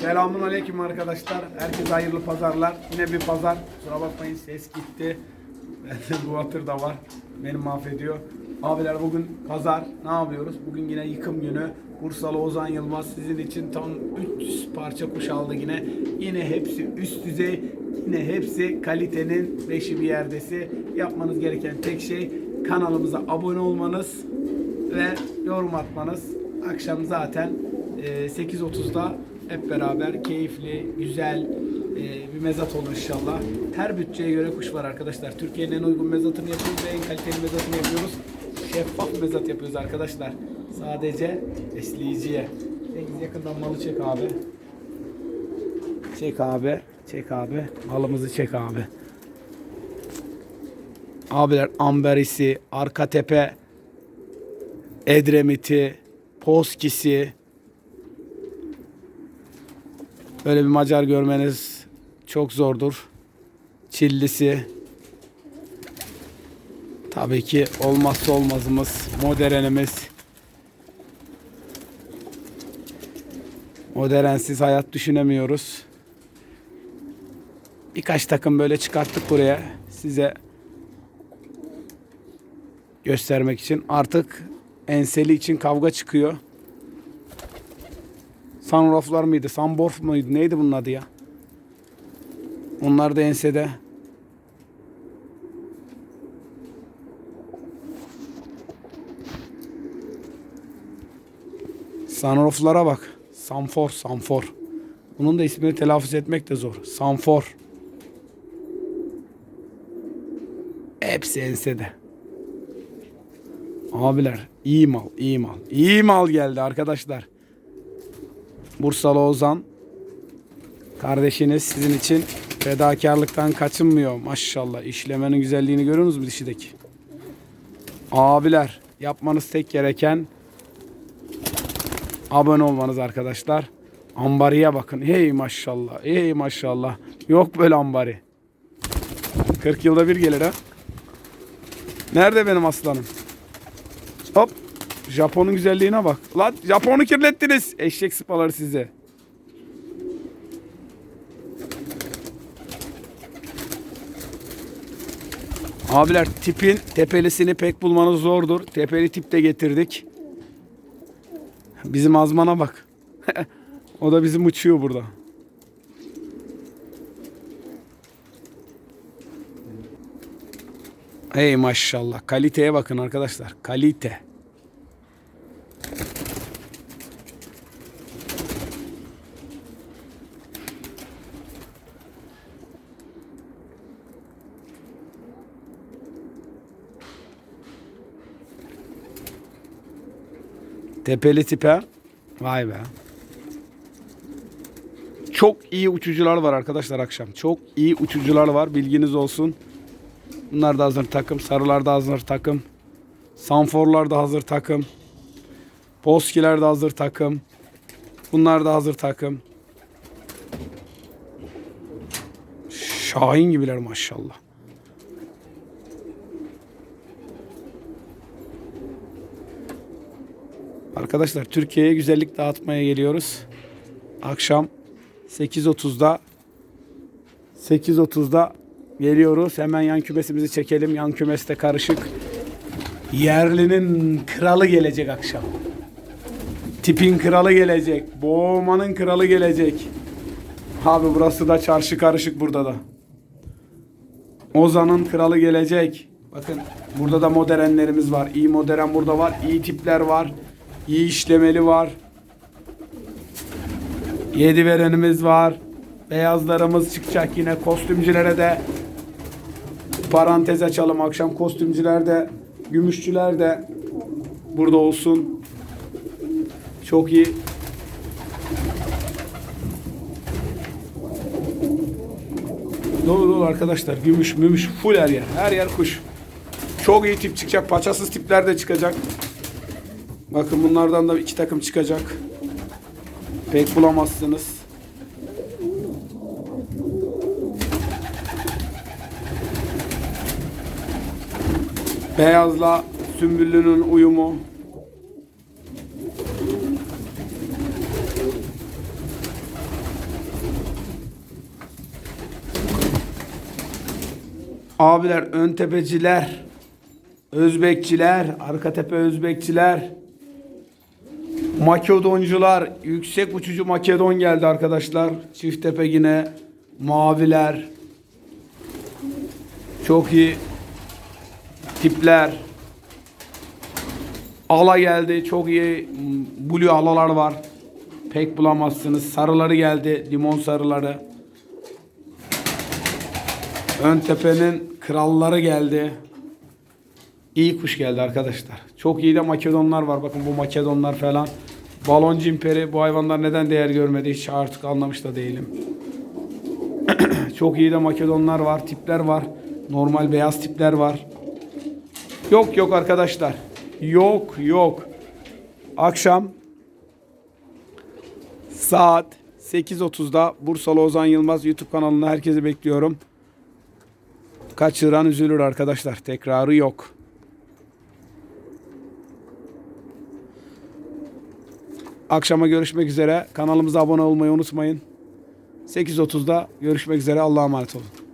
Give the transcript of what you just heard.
Selamun aleyküm arkadaşlar. Herkese hayırlı pazarlar. Yine bir pazar. Kusura bakmayın ses gitti. Bu hatır da var. Beni mahvediyor. Abiler bugün pazar. Ne yapıyoruz? Bugün yine yıkım günü. Bursalı Ozan Yılmaz sizin için tam 300 parça kuş aldı yine. Yine hepsi üst düzey. Yine hepsi kalitenin beşi bir yerdesi. Yapmanız gereken tek şey kanalımıza abone olmanız ve yorum atmanız. Akşam zaten e, 8.30'da hep beraber keyifli, güzel e, bir mezat olur inşallah. Her bütçeye göre kuş var arkadaşlar. Türkiye'nin en uygun mezatını yapıyoruz ve en kaliteli mezatını yapıyoruz. Şeffaf mezat yapıyoruz arkadaşlar. Sadece besleyiciye. Cengiz yakından malı çek abi. Çek abi. Çek abi. Malımızı çek abi. Abiler amberisi, arka tepe, Edremit'i, Poskisi. Böyle bir Macar görmeniz çok zordur. Çillisi. Tabii ki olmazsa olmazımız modernimiz. Modernsiz hayat düşünemiyoruz. Birkaç takım böyle çıkarttık buraya size göstermek için. Artık enseli için kavga çıkıyor. Sunroof'lar mıydı? Sunborf muydu? Neydi bunun adı ya? Onlar da ensede. Sunroof'lara bak. Sanfor, Sanfor. Bunun da ismini telaffuz etmek de zor. Sanfor. Hepsi ensede. Abiler iyi mal, iyi mal. İyi mal geldi arkadaşlar. Bursalı Ozan kardeşiniz sizin için fedakarlıktan kaçınmıyor. Maşallah işlemenin güzelliğini görüyor musunuz dişideki? Abiler yapmanız tek gereken abone olmanız arkadaşlar. Ambariye bakın. Hey maşallah. Hey maşallah. Yok böyle ambari. 40 yılda bir gelir ha. Nerede benim aslanım? Hop. Japon'un güzelliğine bak. Lan Japon'u kirlettiniz. Eşek sıpaları size. Abiler tipin tepelisini pek bulmanız zordur. Tepeli tip de getirdik. Bizim azmana bak. o da bizim uçuyor burada. Hey maşallah. Kaliteye bakın arkadaşlar. Kalite. Tepeli tipe. Vay be. Çok iyi uçucular var arkadaşlar akşam. Çok iyi uçucular var. Bilginiz olsun. Bunlar da hazır takım. Sarılar da hazır takım. Sanforlar da hazır takım. Poskiler de hazır takım. Bunlar da hazır takım. Şahin gibiler maşallah. Arkadaşlar Türkiye'ye güzellik dağıtmaya geliyoruz. Akşam 8.30'da 8.30'da geliyoruz. Hemen yan kümesimizi çekelim. Yan kümeste karışık. Yerlinin kralı gelecek akşam. Tipin kralı gelecek. Boğmanın kralı gelecek. Abi burası da çarşı karışık burada da. Ozan'ın kralı gelecek. Bakın burada da modernlerimiz var. İyi modern burada var. İyi tipler var. İyi işlemeli var. Yedi verenimiz var. Beyazlarımız çıkacak yine. Kostümcülere de parantez açalım akşam. Kostümcüler de, gümüşçüler de burada olsun. Çok iyi. Dolu dolu arkadaşlar. Gümüş, mümüş, full her yer. Her yer kuş. Çok iyi tip çıkacak. Paçasız tipler de çıkacak. Bakın bunlardan da iki takım çıkacak. Pek bulamazsınız. Beyazla sümbüllünün uyumu. Abiler ön tepeciler, Özbekçiler, arka tepe Özbekçiler. Makedoncular, yüksek uçucu Makedon geldi arkadaşlar. Çift tepe yine, maviler, çok iyi tipler. Ala geldi, çok iyi blue alalar var. Pek bulamazsınız. Sarıları geldi, limon sarıları. Ön tepenin kralları geldi. İyi kuş geldi arkadaşlar. Çok iyi de Makedonlar var. Bakın bu Makedonlar falan. Balon cimperi bu hayvanlar neden değer görmedi hiç artık anlamış da değilim. Çok iyi de Makedonlar var, tipler var. Normal beyaz tipler var. Yok yok arkadaşlar. Yok yok. Akşam saat 8.30'da Bursalı Ozan Yılmaz YouTube kanalına herkesi bekliyorum. Kaçıran üzülür arkadaşlar. Tekrarı yok. Akşama görüşmek üzere. Kanalımıza abone olmayı unutmayın. 8.30'da görüşmek üzere. Allah'a emanet olun.